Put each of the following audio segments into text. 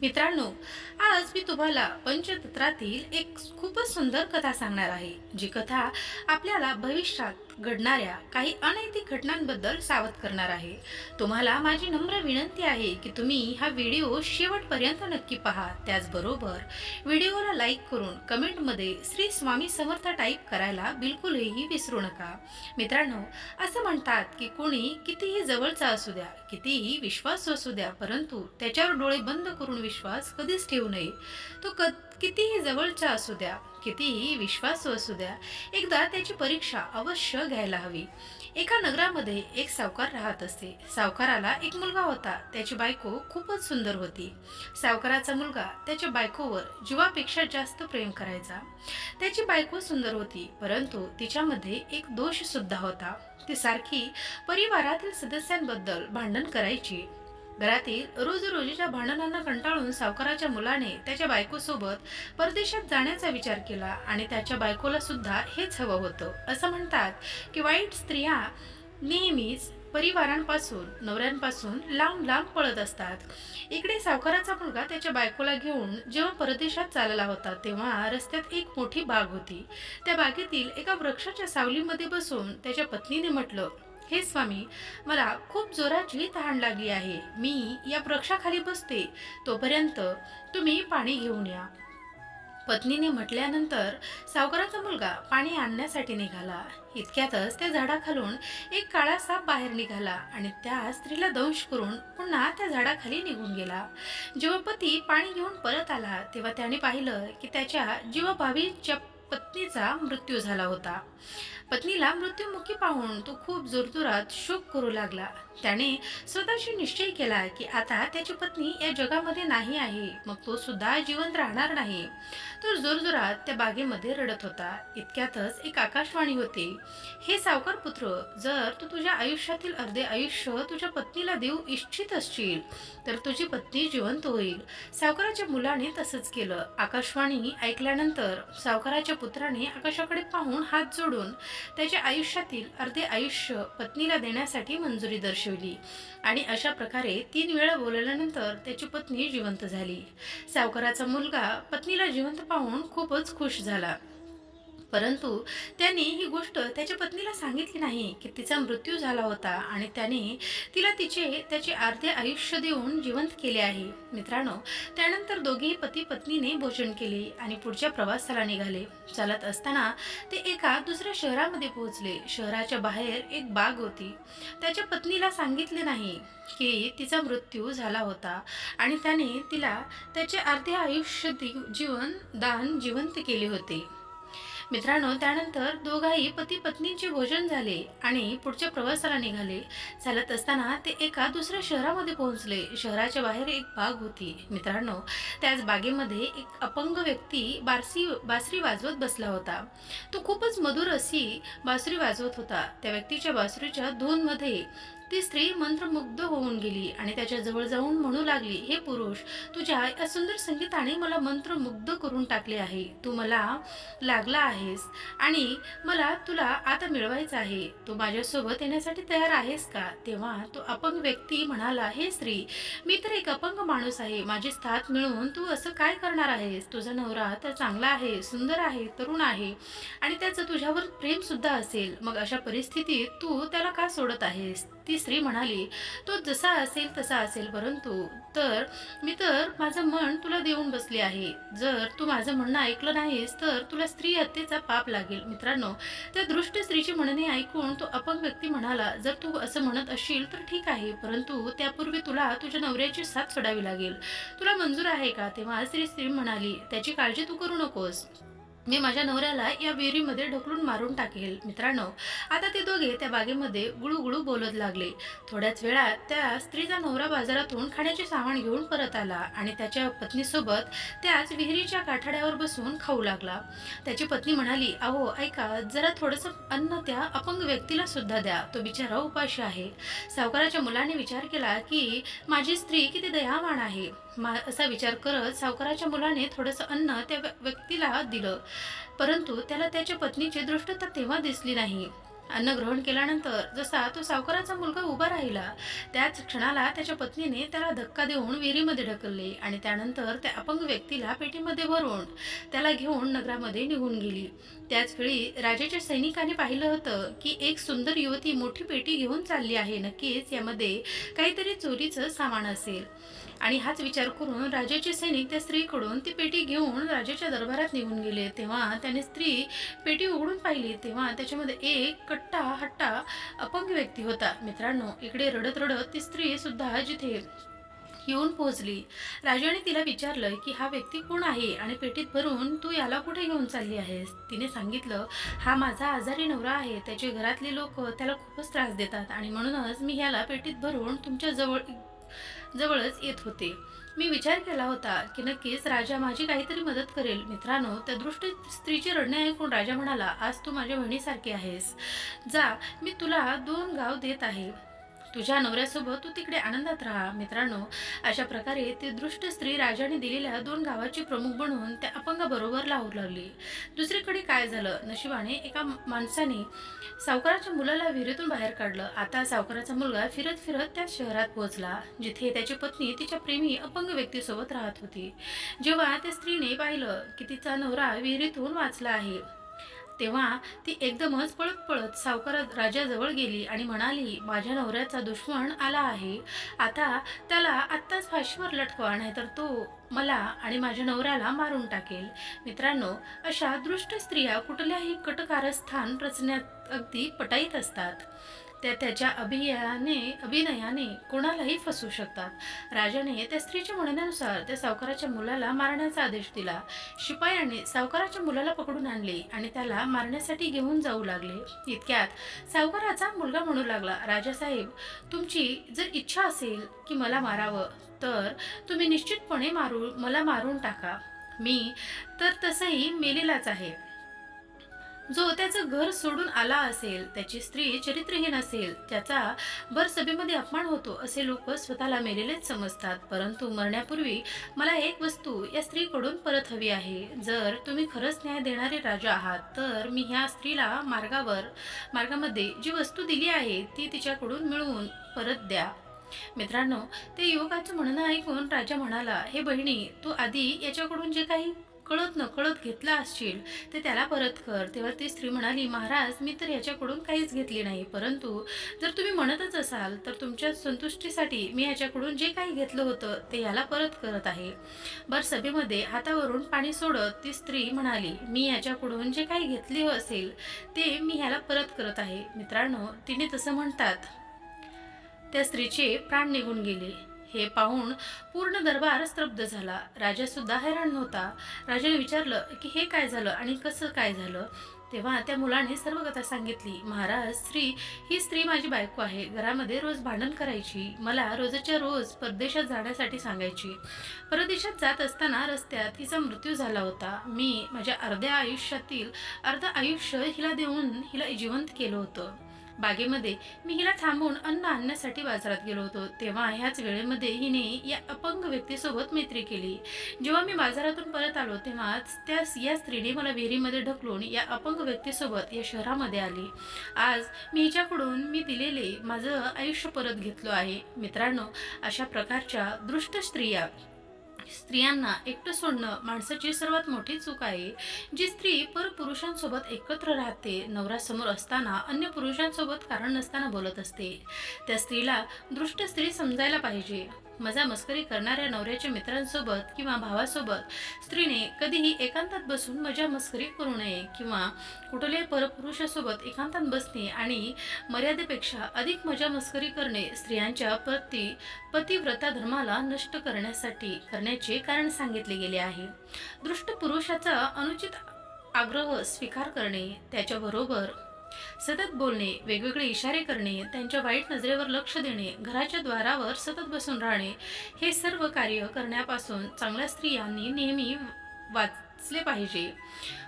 मित्रांनो आज मी तुम्हाला पंचतंत्रातील एक खूपच सुंदर कथा सांगणार आहे जी कथा आपल्याला भविष्यात घडणाऱ्या काही अनैतिक घटनांबद्दल सावध करणार आहे. तुम्हाला माझी नम्र विनंती आहे की तुम्ही हा व्हिडिओ शेवटपर्यंत नक्की पहा. त्याचबरोबर व्हिडिओला लाईक करून कमेंटमध्ये श्री स्वामी समर्थ टाईप करायला बिलकुलही विसरू नका. मित्रांनो असं म्हणतात की कोणी कितीही जवळचा असू द्या कितीही विश्वास असू द्या परंतु त्याच्यावर डोळे बंद करून विश्वास कधीच ठेवू नये. तो क कितीही जवळचा असू द्या कितीही विश्वासू असू द्या एकदा त्याची परीक्षा अवश्य घ्यायला हवी. एका नगरामध्ये एक सावकार राहत असे सावकाराला एक मुलगा होता. त्याची बायको खूपच सुंदर होती. सावकाराचा मुलगा त्याच्या बायकोवर जीवापेक्षा जास्त प्रेम करायचा. त्याची बायको सुंदर होती परंतु तिच्यामध्ये एक दोष सुद्धा होता. ती सारखी परिवारातील सदस्यांबद्दल भांडण करायची घरातील रोज रोजीच्या भांडणांना कंटाळून सावकाराच्या मुलाने त्याच्या बायकोसोबत परदेशात जाण्याचा विचार केला आणि त्याच्या बायकोला सुद्धा हेच हवं होतं. असं म्हणतात की वाईट स्त्रिया नेहमीच परिवारांपासून नवऱ्यांपासून लांब लांब पळत असतात. इकडे सावकाराचा मुलगा त्याच्या बायकोला घेऊन जेव्हा परदेशात चालला होता तेव्हा रस्त्यात एक मोठी बाग होती. त्या बागेतील एका वृक्षाच्या सावलीमध्ये बसून त्याच्या पत्नीने म्हटलं हे स्वामी मला खूप जोराची तहान लागली आहे. मी या वृक्षाखाली बसते. तोपर्यंत तुम्ही पाणी घेऊन या. पत्नीने म्हटल्यानंतर सावकाराचा मुलगा पाणी आणण्यासाठी निघाला. इतक्यातच त्या झाडाखालून एक काळा साप बाहेर निघाला आणि त्या स्त्रीला दंश करून पुन्हा त्या झाडाखाली निघून गेला. जेव्हा पती पाणी घेऊन परत आला तेव्हा त्याने पाहिलं की त्याच्या जीवाभावीच्या पत्नीचा मृत्यू झाला होता. पत्नीला मृत्यूमुखी पाहून तो खूप जोरजोरात शोक करू लागला. त्याने स्वतःशी निश्चय केला की आता त्याची पत्नी या जगामध्ये नाही आहे. मग तो सुद्धा जिवंत राहणार नाही. तो जोरजोरात त्या बागेमध्ये रडत होता. इतक्यातच एक आकाशवाणी होती. हे सावकार पुत्र जर तू तुझ्या आयुष्यातील अर्धे आयुष्य तुझ्या पत्नीला देऊ इच्छित असशील तर तुझी पत्नी जिवंत होईल. सावकाराच्या मुलाने तसंच केलं. आकाशवाणी ऐकल्यानंतर सावकाराच्या पुत्राने आकाशाकडे पाहून हात जोडून त्याच्या आयुष्यातील अर्धे आयुष्य पत्नीला देण्यासाठी मंजुरी दर्शवली. आणि अशा प्रकारे तीन वेळा बोलल्यानंतर त्याची पत्नी जिवंत झाली. सावकाराचा मुलगा पत्नीला जिवंत पाहून खूपच खुश झाला. परंतु त्याने ही गोष्ट त्याच्या पत्नीला सांगितली नाही की तिचा मृत्यू झाला होता आणि त्याने तिला तिचे त्याचे अर्धे आयुष्य देऊन जिवंत केले आहे. मित्रांनो त्यानंतर दोघेही पती पत्नीने भोजन केले आणि पुढच्या प्रवासाला निघाले. चालत असताना ते एका दुसऱ्या शहरामध्ये पोहोचले. शहराच्या बाहेर एक बाग होती. त्याच्या पत्नीला सांगितले नाही की तिचा मृत्यू झाला होता आणि त्याने तिला त्याचे अर्धे आयुष्य जीवन दान जिवंत केले होते. मित्रांनो त्यानंतर दोघाही पती पत्नींचे भोजन झाले आणि पुढच्या प्रवासाला निघाले. चालत असताना ते एका दुसऱ्या शहरामध्ये पोहोचले. शहराच्या बाहेर एक बाग होती. मित्रांनो त्याच बागेमध्ये एक अपंग व्यक्ती बारसी बासरी वाजवत बसला होता. तो खूपच मधुर अशी बासरी वाजवत होता. त्या व्यक्तीच्या बासरीच्या धूनमध्ये ती स्त्री मंत्रमुग्ध होऊन गेली आणि त्याच्याजवळ जाऊन म्हणू लागली हे पुरुष तुझ्या या सुंदर संगीताने मला मंत्रमुग्ध करून टाकले आहे. तू मला लागला आहेस आणि मला तुला आता मिळवायचं आहे. तू माझ्यासोबत येण्यासाठी तयार आहेस का? तेव्हा तो अपंग व्यक्ती म्हणाला हे स्त्री मी तर एक अपंग माणूस आहे. माझी साथ मिळून तू असं काय करणार आहेस? तुझा नवरा तर चांगला आहे सुंदर आहे तरुण आहे आणि त्याचं तुझ्यावर प्रेमसुद्धा असेल. मग अशा परिस्थितीत तू त्याला का सोडत आहेस? ती स्त्री म्हणाली तो जसा असेल तसा असेल परंतु तर मी तर माझं मन तुला देऊन बसले आहे. जर तू माझं म्हणणं ऐकलं नाहीस तर तुला स्त्री हत्येचा पाप लागेल. मित्रांनो त्या दृष्ट स्त्रीची म्हणणे ऐकून तो अपंग व्यक्ती म्हणाला जर तू असं म्हणत असशील तर ठीक आहे परंतु त्यापूर्वी तुला तुझ्या नवऱ्याची साथ सोडावी लागेल. तुला मंजूर आहे का? तेव्हा स्त्री स्त्री म्हणाली त्याची काळजी तू करू नकोस. मी माझ्या नवऱ्याला या विहिरीमध्ये ढकलून मारून टाकेल. मित्रांनो आता ते दोघे त्या बागेमध्ये गुळूगुळू बोलत लागले. थोड्याच वेळात त्या स्त्रीचा नवरा बाजारातून खाण्याचे सामान घेऊन परत आला आणि त्याच्या पत्नीसोबत त्याच विहिरीच्या काठाड्यावर बसून खाऊ लागला. त्याची पत्नी म्हणाली अहो ऐका जरा थोडंसं अन्न त्या अपंग व्यक्तीला सुद्धा द्या. तो बिचारा उपाशी आहे. सावकाराच्या मुलाने विचार केला की माझी स्त्री किती दयावान आहे. मा असा विचार करत सावकाराच्या मुलाने थोडंसं अन्न त्या व्य- व्यक्तीला दिलं. परंतु त्याला त्याच्या पत्नीची दृष्टता तेव्हा दिसली नाही. अन्न ग्रहण केल्यानंतर जसा तो सावकाराचा मुलगा उभा राहिला त्याच क्षणाला त्याच्या पत्नीने त्याला धक्का देऊन विहिरीमध्ये ढकलले आणि त्यानंतर त्या अपंग व्यक्तीला पेटीमध्ये भरून त्याला घेऊन नगरामध्ये निघून गेली. त्याच वेळी राजाच्या सैनिकाने पाहिलं होतं की एक सुंदर युवती मोठी पेटी घेऊन चालली आहे. नक्कीच यामध्ये काहीतरी चोरीचं सामान असेल. आणि हाच विचार करून राजाचे सैनिक त्या स्त्रीकडून ती पेटी घेऊन राजाच्या दरबारात निघून गेले. तेव्हा त्याने स्त्री पेटी उघडून पाहिली. तेव्हा त्याच्यामध्ये एक कट्टा हट्टा अपंग व्यक्ती होता. मित्रांनो इकडे रडत रडत ती स्त्री सुद्धा जिथे येऊन पोहोचली. राजाने तिला विचारलं की हा व्यक्ती कोण आहे आणि पेटीत भरून तू याला कुठे घेऊन चालली आहेस? तिने सांगितलं हा माझा आजारी नवरा आहे. त्याचे घरातले लोक त्याला खूपच त्रास देतात आणि म्हणूनच मी ह्याला पेटीत भरून तुमच्या जवळ जवळच येत होते. मी विचार केला होता की नक्कीच राजा माझी काहीतरी मदत करेल. मित्रांनो त्या दृष्ट स्त्रीचे रडणे ऐकून राजा म्हणाला आज तू माझ्या बहिणीसारखी आहेस. जा मी तुला दोन गाव देत आहे. तुझ्या नवऱ्यासोबत तू तिकडे आनंदात राहा. मित्रांनो अशा प्रकारे ती दृष्ट स्त्री राजाने दिलेल्या दोन गावाची प्रमुख बनवून त्या अपंगाबरोबर लावू लागली. दुसरीकडे काय झालं? नशिबाने एका माणसाने सावकाराच्या मुलाला विहिरीतून बाहेर काढलं. आता सावकाराचा मुलगा फिरत फिरत त्या शहरात पोहोचला जिथे त्याची पत्नी तिच्या प्रेमी अपंग व्यक्तीसोबत राहत होती. जेव्हा त्या स्त्रीने पाहिलं की तिचा नवरा विहिरीतून वाचला आहे तेव्हा ती एकदमच पळत पळत सावकार राजाजवळ गेली आणि म्हणाली माझ्या नवऱ्याचा दुश्मन आला आहे. आता त्याला आत्ताच फाशीवर लटकवा नाहीतर तो मला आणि माझ्या नवऱ्याला मारून टाकेल. मित्रांनो अशा दृष्ट स्त्रिया कुठल्याही कटकारस्थान रचण्यात अगदी पटाईत असतात. त्या त्याच्या अभियाने अभिनयाने कोणालाही फसवू शकतात. राजाने त्या स्त्रीच्या म्हणण्यानुसार त्या सावकाराच्या मुलाला मारण्याचा आदेश दिला. शिपायाने सावकाराच्या मुलाला पकडून आणले आणि त्याला मारण्यासाठी घेऊन जाऊ लागले. इतक्यात सावकाराचा मुलगा म्हणू लागला राजासाहेब तुमची जर इच्छा असेल की मला मारावं तर तुम्ही निश्चितपणे मारू मला मारून टाका. मी तर तसंही मेलेलाच आहे. जो त्याचं घर सोडून आला असेल त्याची स्त्री चरित्रहीन असेल त्याचा भर सभेमध्ये अपमान होतो असे लोक स्वतःला मेलेलेच समजतात. परंतु मरण्यापूर्वी मला एक वस्तू या स्त्रीकडून परत हवी आहे. जर तुम्ही खरंच न्याय देणारे राजा आहात तर मी ह्या स्त्रीला मार्गावर मार्गामध्ये जी वस्तू दिली आहे ती तिच्याकडून मिळवून परत द्या. मित्रांनो ते युवकाचं म्हणणं ऐकून राजा म्हणाला हे बहिणी तू आधी याच्याकडून जे काही कळत न कळत घेतलं असशील ते त्याला परत कर. तेव्हा ती स्त्री म्हणाली महाराज मी तर याच्याकडून काहीच घेतली नाही. परंतु जर तुम्ही म्हणतच असाल तर तुमच्या संतुष्टीसाठी मी याच्याकडून जे काही घेतलं होतं ते याला परत करत आहे. बर सभेमध्ये हातावरून पाणी सोडत ती स्त्री म्हणाली मी याच्याकडून जे काही घेतले असेल ते मी ह्याला परत करत आहे. मित्रांनो तिने तसं म्हणतात. त्या स्त्रीचे प्राण निघून गेले. हे पाहून पूर्ण दरबार स्तब्ध झाला. राजा सुद्धा हैराण नव्हता. राजाने विचारलं की हे काय झालं आणि कसं काय झालं? तेव्हा त्या मुलाने सर्व कथा सांगितली महाराज स्त्री ही स्त्री माझी बायको आहे. घरामध्ये रोज भांडण करायची. मला रोजच्या रोज परदेशात जाण्यासाठी सांगायची. परदेशात जात असताना रस्त्यात हिचा मृत्यू झाला होता. मी माझ्या अर्ध्या आयुष्यातील अर्ध आयुष्य हिला देऊन हिला जिवंत केलं होतं. बागेमध्ये मी हिला थांबून अन्न आणण्यासाठी बाजारात गेलो होतो. तेव्हा ह्याच वेळेमध्ये हिने या अपंग व्यक्तीसोबत मैत्री केली. जेव्हा मी बाजारातून परत आलो तेव्हाच त्या या स्त्रीने मला विहिरीमध्ये ढकलून या अपंग व्यक्तीसोबत या शहरामध्ये आली. आज मी हिच्याकडून मी दिलेले माझं आयुष्य परत घेतलो आहे. मित्रांनो अशा प्रकारच्या दृष्ट स्त्रिया स्त्रियांना एकटं सोडणं माणसाची सर्वात मोठी चूक आहे. जी स्त्री परपुरुषांसोबत एकत्र राहते नवरासमोर असताना अन्य पुरुषांसोबत कारण नसताना बोलत असते. त्या स्त्रीला दृष्ट स्त्री समजायला पाहिजे. मजा मस्करी करणाऱ्या नवऱ्याच्या मित्रांसोबत किंवा भावासोबत स्त्रीने कधीही एकांतात बसून मजा मस्करी करू नये किंवा कुठल्याही परपुरुषासोबत एकांतात बसणे आणि मर्यादेपेक्षा अधिक मजा मस्करी करणे स्त्रियांच्या पती पतिव्रता धर्माला नष्ट करण्यासाठी करण्याचे कारण सांगितले गेले आहे. दृष्ट पुरुषाचा अनुचित आग्रह स्वीकार करणे त्याच्याबरोबर सतत बोलणे वेगवेगळे इशारे करणे त्यांच्या वाईट नजरेवर लक्ष देणे घराच्या द्वारावर सतत बसून राहणे हे सर्व कार्य करण्यापासून चांगल्या स्त्रियांनी नेहमी वाचले पाहिजे.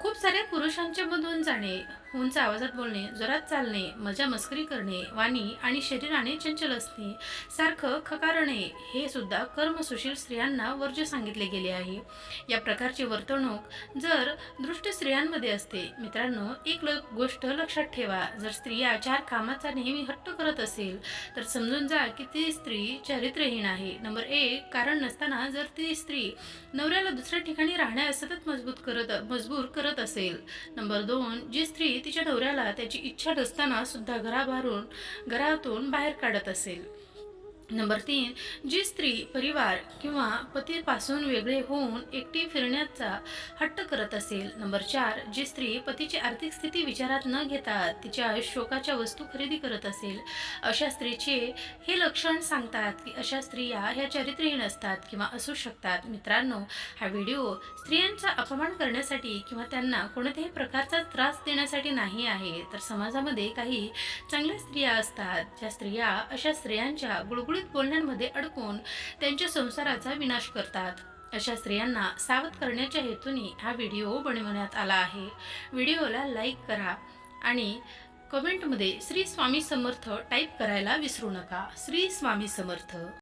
खूप साऱ्या पुरुषांच्या मधून जाणे उंच आवाजात बोलणे जोरात चालणे मजा मस्करी करणे वाणी आणि शरीराने चंचल असणे सारखं खकारणे हे सुद्धा कर्मसुशील स्त्रियांना वर्ज्य सांगितले गेले आहे. या प्रकारची वर्तणूक जर दृष्ट स्त्रियांमध्ये असते मित्रांनो एक ल गोष्ट लक्षात ठेवा. जर स्त्रिया चार कामाचा नेहमी हट्ट करत असेल तर समजून जा की ती स्त्री चारित्र्यहीन आहे. नंबर एक कारण नसताना जर ती स्त्री नवऱ्याला दुसऱ्या ठिकाणी राहण्यास सतत मजबूत करत मजबूर करत असेल. नंबर दोन जी स्त्री तिच्या नवऱ्याला त्याची इच्छा नसताना सुद्धा घराबाहेरून घरातून बाहेर काढत असेल. नंबर तीन जी स्त्री परिवार किंवा पतीपासून वेगळे होऊन एकटी फिरण्याचा हट्ट करत असेल. नंबर चार जी स्त्री पतीची आर्थिक स्थिती विचारात न घेता तिच्या शोकाच्या वस्तू खरेदी करत असेल. अशा स्त्रीचे हे लक्षण सांगतात की अशा स्त्रिया ह्या चारित्र्यहीन असतात किंवा असू शकतात. मित्रांनो हा व्हिडिओ स्त्रियांचा अपमान करण्यासाठी किंवा त्यांना कोणत्याही प्रकारचा त्रास देण्यासाठी नाही आहे. तर समाजामध्ये काही चांगल्या स्त्रिया असतात. ज्या स्त्रिया अशा स्त्रियांच्या गुळगुळ गुळगुळीत बोलण्यांमध्ये अडकून त्यांच्या संसाराचा विनाश करतात. अशा स्त्रियांना सावध करण्याच्या हेतूने हा व्हिडिओ बनवण्यात आला आहे. व्हिडिओला लाईक करा आणि कमेंटमध्ये श्री स्वामी समर्थ टाईप करायला विसरू नका. श्री स्वामी समर्थ.